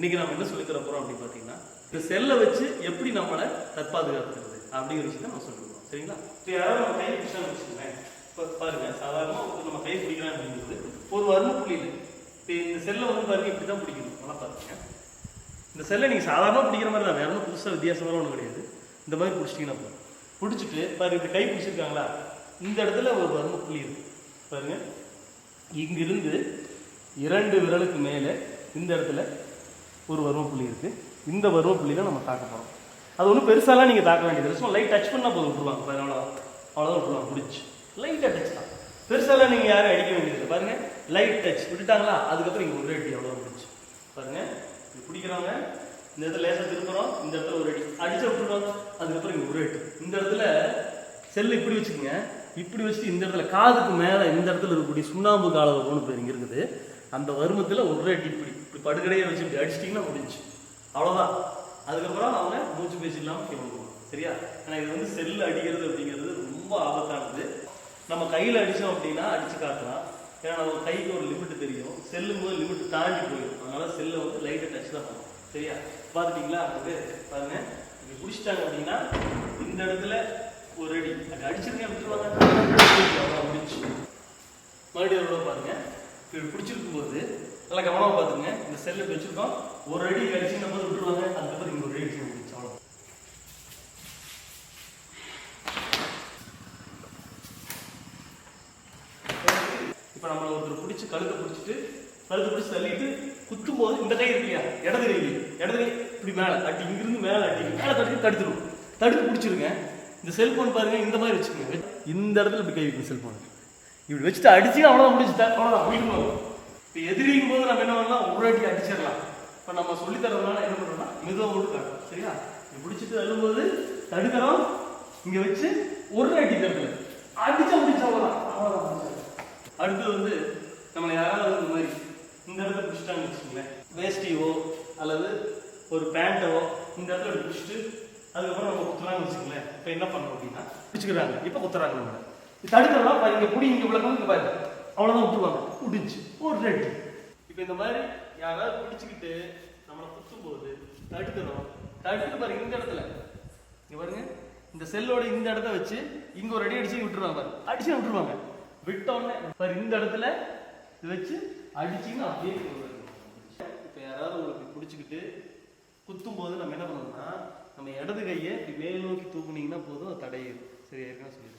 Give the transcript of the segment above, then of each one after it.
இன்னைக்கு நம்ம என்ன சொல்லி தர போறோம் அப்படின்னு பார்த்தீங்கன்னா இந்த செல்லை வச்சு எப்படி நம்மளை தற்பாதுகாத்துறது அப்படிங்கிற விஷயத்த நம்ம சொல்லி சரிங்களா? இப்போ யாராவது நம்ம கை பிடிச்சான்னு வச்சுக்கோங்களேன். இப்போ பாருங்க சாதாரணமாக நம்ம கை பிடிக்கிறோம் அப்படிங்கிறது ஒரு வர்ம புள்ளியில் இப்போ இந்த செல்லை வந்து பாருங்க இப்படி தான் பிடிக்கணும். நல்லா பாருங்க. இந்த செல்லை நீங்கள் சாதாரணமாக பிடிக்கிற மாதிரி தான் வேற ஒன்றும் புதுசாக வித்தியாசமான ஒன்றும் கிடையாது. இந்த மாதிரி பிடிச்சிட்டிங்கன்னா போதும். பிடிச்சிட்டு பாருங்க இப்படி கை பிடிச்சிருக்காங்களா? இந்த இடத்துல ஒரு வர்ம புள்ளி இருக்கு. பாருங்க. இங்கிருந்து இரண்டு விரலுக்கு மேலே இந்த இடத்துல ஒரு வர்ம புள்ளி இருக்குது இந்த வர்ம புள்ளியில் நம்ம தாக்க போகிறோம் அது ஒன்றும் பெருசாலாம் நீங்கள் தாக்க வேண்டியது சும்மா லைட் டச் பண்ணால் போதும் விட்டுருவாங்க. பாருங்க அவ்வளோ அவ்வளோதான் விட்டுருவாங்க. பிடிச்சி லைட்டாக டச் தான். பெருசாலாம் நீங்கள் யாரும் அடிக்க வேண்டியது பாருங்க லைட் டச் விட்டுட்டாங்களா? அதுக்கப்புறம் இங்கே ஒரு அடி அவ்வளோ பிடிச்சி பாருங்க இது பிடிக்கிறாங்க. இந்த இடத்துல லேசாக திருப்புறோம். இந்த இடத்துல ஒரு அடி. அடிச்சு விட்டுருவாங்க அதுக்கப்புறம் இங்கே ஒரு அடி. இந்த இடத்துல செல்லு இப்படி வச்சுக்கோங்க. இப்படி வச்சுட்டு இந்த இடத்துல காதுக்கு மேலே இந்த இடத்துல இருக்கக்கூடிய சுண்ணாம்பு காலவை கொண்டு பேர் இங்கே இருக்குது. அந்த வருமத்தில் ஒரே அடி இப்படி இப்படி படுக்கடையை வச்சு இப்படி அடிச்சிட்டிங்கன்னா முடிஞ்சு. அவ்வளோதான் அதுக்கப்புறம் அவங்க மூச்சு பேச்சு இல்லாமல் கீழே விழுவாங்க. சரியா? ஆனால் இது வந்து செல்லு அடிக்கிறது அப்படிங்கிறது ரொம்ப ஆபத்தானது. நம்ம கையில் அடித்தோம் அப்படின்னா அடித்து காட்டலாம். ஏன்னா நம்ம கைக்கு ஒரு லிமிட் தெரியும். செல்லும் போது லிமிட் தாண்டி போயிடும். அதனால செல்லை வந்து லைட்டை டச் தான் பண்ணும் சரியா? பார்த்துட்டிங்களா? அது பாருங்க. இப்படி பிடிச்சிட்டாங்க அப்படின்னா இந்த இடத்துல ஒரு அடி. அது அடிச்சிருக்கேன் விட்டுருவாங்க. முடிச்சு மறுபடியும் எவ்வளோ பாருங்க. பிடிச்சிருக்கும் போது நல்லா கவனமாக பார்த்துங்க. இந்த செல்லு வச்சுருக்கோம். ஒரு அடி அடிச்சு நம்ம விட்டுருவாங்க. அதுக்கப்புறம் இங்கே ஒரு அடி அடிச்சு முடிச்சு. அவ்வளோ இப்போ நம்மளை ஒருத்தர் பிடிச்சி கழுத்தை பிடிச்சிட்டு கழுத்தை பிடிச்சி தள்ளிட்டு குத்தும் போது இந்த கை இருக்கு இல்லையா? இடது கை இடது கை இப்படி மேலே அட்டி இங்கிருந்து மேலே தட்டி மேலே தட்டி தடுத்துடும் தடுத்து பிடிச்சிருங்க. இந்த செல்ஃபோன் பாருங்க இந்த மாதிரி வச்சுக்கோங்க. இந்த இடத்துல இப்படி கை வைக்கணும் செல்ஃபோன் இப்படி வச்சுட்டு அடிச்சு அவ்வளோதான் முடிச்சுட்டா அவ்வளோதான் போயிட்டு இப்போ எதிரியும் போது நம்ம என்ன பண்ணலாம்? ஒரு அடி அடிச்சிடலாம். இப்போ நம்ம சொல்லித்தரதுனால என்ன பண்ணுறோம்னா மெதுவாக விட்டுக்காங்க சரியா? பிடிச்சிட்டு தள்ளும்போது தடுக்கிறோம். இங்கே வச்சு ஒரு அடி தடுக்கல அடிச்சா முடிச்சா அவ்வளோதான் அவ்வளோதான் அடுத்து வந்து நம்மளை யாராவது இந்த மாதிரி இந்த இடத்துல பிடிச்சிட்டாங்கன்னு வச்சுக்கோங்களேன். வேஷ்டியோ அல்லது ஒரு பேண்ட்டவோ இந்த இடத்துல பிடிச்சிட்டு அதுக்கப்புறம் நம்ம குத்துறாங்கன்னு வச்சுக்கோங்களேன். இப்போ என்ன பண்ணணும் அப்படின்னா பிடிச்சிக்கிறாங்க. இப்போ குத்துறாங்க நம்மளை. இது பாரு, இங்கே பிடி இங்கே விளக்கம் இங்க பாரு. அவ்வளோதான் விட்டுருவாங்க. முடிஞ்சு ஒரு ரெட்டு இப்போ இந்த மாதிரி யாராவது பிடிச்சிக்கிட்டு நம்மளை குத்தும் போது தடுக்கணும். தடுத்துட்டு பாருங்க இந்த இடத்துல. இங்கே பாருங்க. இந்த செல்லோட இந்த இடத்த வச்சு இங்கே ஒரு அடி அடிச்சு விட்டுருவாங்க பாரு. அடிச்சு விட்டுருவாங்க. விட்டோடனே பாரு இந்த இடத்துல இது வச்சு அடிச்சுன்னு அப்படியே இப்போ யாராவது உங்களுக்கு பிடிச்சிக்கிட்டு குத்தும் போது நம்ம என்ன பண்ணணும்னா நம்ம இடது கையை இப்படி மேல் நோக்கி தூக்குனீங்கன்னா போதும் அது தடையிடும் சரி ஏற்கனவே சொல்லியிருக்கேன்.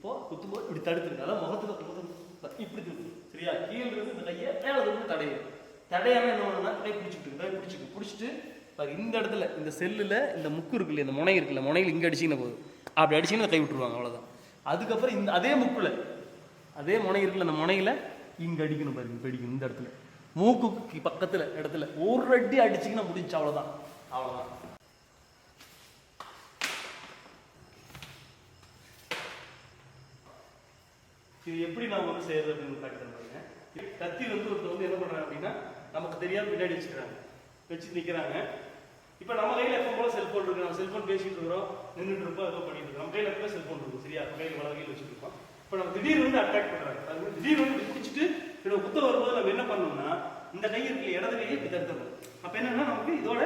இப்போ குத்தும் இப்படி தடுத்துருங்க அதான் முகத்துக்கு முகத்துக்கு இப்படி தூக்கு சரியா? கீழே இருந்து இந்த கையை மேலே தூக்கி தடையும் தடையாம என்ன பண்ணணும்னா கை பிடிச்சிட்டு கை பிடிச்சிக்கு பிடிச்சிட்டு பாரு இந்த இடத்துல இந்த செல்லுல இந்த முக்கு இருக்குல்ல இந்த முனை இருக்குல்ல முனையில் இங்கே அடிச்சிங்கன்னா போதும். அப்படி அடிச்சிங்கன்னா கை விட்டுருவாங்க அவ்வளோதான் அதுக்கப்புறம் இந்த அதே முக்குல அதே முனை இருக்குல்ல அந்த முனையில இங்க அடிக்கணும் பாருங்க இப்போ அடிக்கணும் இந்த இடத்துல. மூக்குக்கு பக்கத்துல இடத்துல. ஒரு அடி அடிச்சிங்கன்னா முடிஞ்சு அவ்வளவுதான். அவ்வளவுதான். இது எப்படி நாம வந்து செய்யறது அப்படின்னு காட்டுறேன் பாருங்க கத்தி வந்து ஒருத்தர் வந்து என்ன பண்றாங்க அப்படின்னா நமக்கு தெரியாம பின்னாடி வச்சுக்கிறாங்க. வச்சு நிக்கிறாங்க. இப்போ நம்ம கையில எப்போ போல செல்போன் இருக்கு. நம்ம செல்போன் பேசிட்டு இருக்கிறோம் நின்றுட்டு இருப்போம் ஏதோ பண்ணிட்டு இருக்கோம் நம்ம கையில எப்போ செல்போன் இருக்கும் சரியா? நம்ம கையில வலது கையில் வச்சுட்டு இப்போ நம்ம திடீர்னு வந்து அட்டாக் பண்றாங்க. அது வந்து திடீர்னு வந்து பிடிச்சிட்டு இப்போ குத்த வரும்போது நம்ம என்ன பண்ணணும்னா இந்த கை இருக்கு இடது கையை இப்படி தடுத்துடணும். அப்போ என்னன்னா நமக்கு இதோட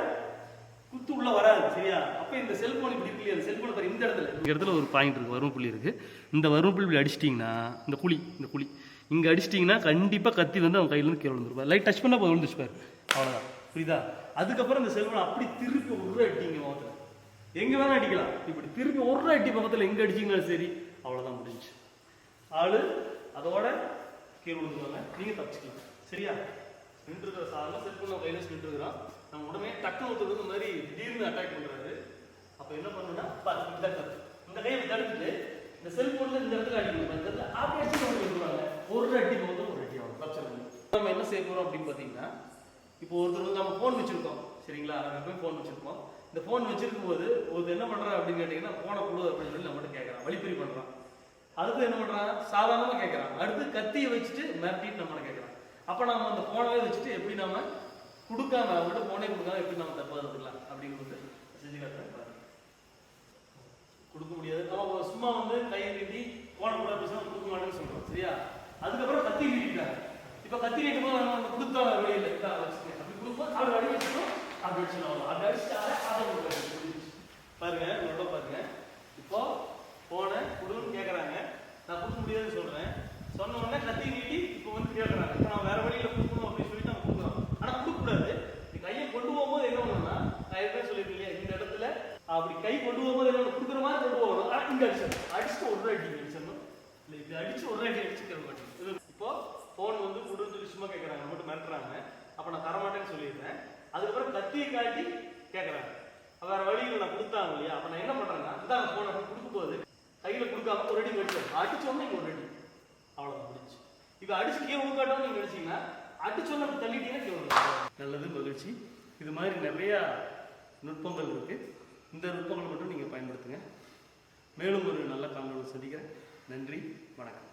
குத்து உள்ள வராது சரியா? அப்ப இந்த செல்போன் இப்படி இருக்கு இல்லையா அந்த செல்போன் பாரு இந்த இடத்துல. இந்த இடத்துல ஒரு பாயிண்ட் இருக்கு வரும் புள்ளி இருக்கு. இந்த வரும் புள்ளி அடிச்சிட்டிங்கன்னா இந்த குழி இந்த குழி. இங்க அடிச்சிட்டிங்கன்னா கண்டிப்பா கத்தி வந்து அவன் கையில இருந்து கீழே விழுந்துருப்பா லைட் டச் பண்ணா போது விழுந்துச்சு பாரு. அவ்வளவுதான். புரியுதா? அதுக்கப்புறம் இந்த செல்போன் அப்படி திருப்பி ஒரு அடிங்க பக்கத்தில் எங்க வேணா அடிக்கலாம். இப்படி திருப்பி ஒரு அடி பக்கத்துல எங்க அடிச்சீங்கனாலும் சரி அவ்வளவுதான் முடிஞ்சு. ஆளு அதோட கீழே விழுந்துருவாங்க. நீங்க தப்பிச்சுக்கலாம். சரியா? நின்று இருக்கிற சாதாரண செல்போன் கையில நின்று நம்ம உடனே டக்கு ஒருத்தர் இந்த மாதிரி திடீர்னு அட்டாக் பண்ணுறாரு அப்போ என்ன பண்ணணும்னா இந்த கத்து இந்த கையை தடுத்துட்டு இந்த செல்போன்ல இந்த இடத்துல அடிக்கணும். இந்த இடத்துல ஆப்ரேஷன் அடிச்சு நம்ம ஒரு அடி போதும் ஒரு அடி ஆகும் பிரச்சனை நம்ம என்ன செய்ய போறோம் அப்படின்னு பாத்தீங்கன்னா இப்போ ஒருத்தர் வந்து நம்ம ஃபோன் வச்சிருக்கோம். சரிங்களா? நம்ம போய் ஃபோன் வச்சிருக்கோம் இந்த ஃபோன் வச்சிருக்கும் போது ஒருத்தர் என்ன பண்ணுறான் அப்படின்னு கேட்டீங்கன்னா ஃபோனை கொடு அப்படின்னு சொல்லி நம்மகிட்ட கேட்கறான் வழிப்பறி பண்றான். அடுத்து என்ன பண்றான்? சாதாரணமா கேட்கறான் அடுத்து கத்தியை வச்சுட்டு மிரட்டிட்டு நம்மளை கேட்கறான் அப்ப நம்ம அந்த போனவே வச்சுட்டு எப்படி நம்ம கொடுக்காம அவர்கிட்ட போனே கொடுக்காம எப்படி நம்ம தப்பா இருக்கலாம் அப்படிங்கிறது செஞ்சு காட்டுறேன் பாருங்க. கொடுக்க முடியாது. நம்ம சும்மா வந்து கையை நீட்டி போன கூட பேச கொடுக்க மாட்டேன்னு சொல்றோம் சரியா? அதுக்கப்புறம் கத்தி நீட்டிட்டாங்க. இப்போ கத்தி நீட்டு போது நம்ம கொடுத்தோம் வெளியில் இல்லை அப்படி கொடுப்போம் அவர் அடி வச்சுக்கணும் அப்படி வச்சுக்கணும் அப்படி அடிச்சுட்டாலே அதை பாருங்க உங்களோட பாருங்க. இப்போ போன கொடுன்னு கேட்குறாங்க நான் கொடுக்க முடியாதுன்னு சொல்றேன். சொன்ன உடனே கத்தி நீட்டி இப்போ வந்து கேட்குறாங்க இப்போ நான் வேற வழியில கொடுக்கணும் அப்படின்னு சொல்லி நம்ம கொடுக்குறோம் ஆனால் கொடுக்கக்கூடாது நீ கையை கொண்டு போகும்போது என்ன பண்ணணும்னா நான் ஏற்கனவே சொல்லியிருக்கேன் இல்லையா இந்த இடத்துல அப்படி கை கொண்டு போகும்போது என்ன கொடுக்குற மாதிரி கொண்டு போகணும் ஆனால் இங்கே அடிச்சிடணும் அடிச்சுட்டு ஒரு அடி அடிச்சிடணும் இல்லை இது அடிச்சு ஒரு அடி அடிச்சுக்கிற மாட்டேன் இப்போ ஃபோன் வந்து கொடுன்னு சொல்லி சும்மா கேட்குறாங்க மட்டும் மிரட்டுறாங்க அப்போ நான் தரமாட்டேன்னு சொல்லிடுறேன் அதுக்கப்புறம் கத்தியை காட்டி கேட்குறாங்க வேற வழியில் நான் கொடுத்தாங்க இல்லையா அப்போ நான் என்ன பண்ணுறேன்னா இந்த ஃபோனை கொடுக்கும்போது கையில் கொடுக்காம ஒரு அடி கடிச்சேன் அடிச்சோன்னே இங்கே ஒரு அடி அவ்வளோ முடிச்சு இப்போ அடிச்சு கீழே உட்காட்டோம் நீங்கள் நினச்சிங்கன்னா அடிச்சோன்னு தள்ளிட்டீங்கன்னா கீழே நல்லது மகிழ்ச்சி இது மாதிரி நிறையா நுட்பங்கள் இருக்கு இந்த நுட்பங்களை மட்டும் நீங்கள் பயன்படுத்துங்க. மேலும் ஒரு நல்ல காணொலி சந்திக்கிறேன். நன்றி வணக்கம்.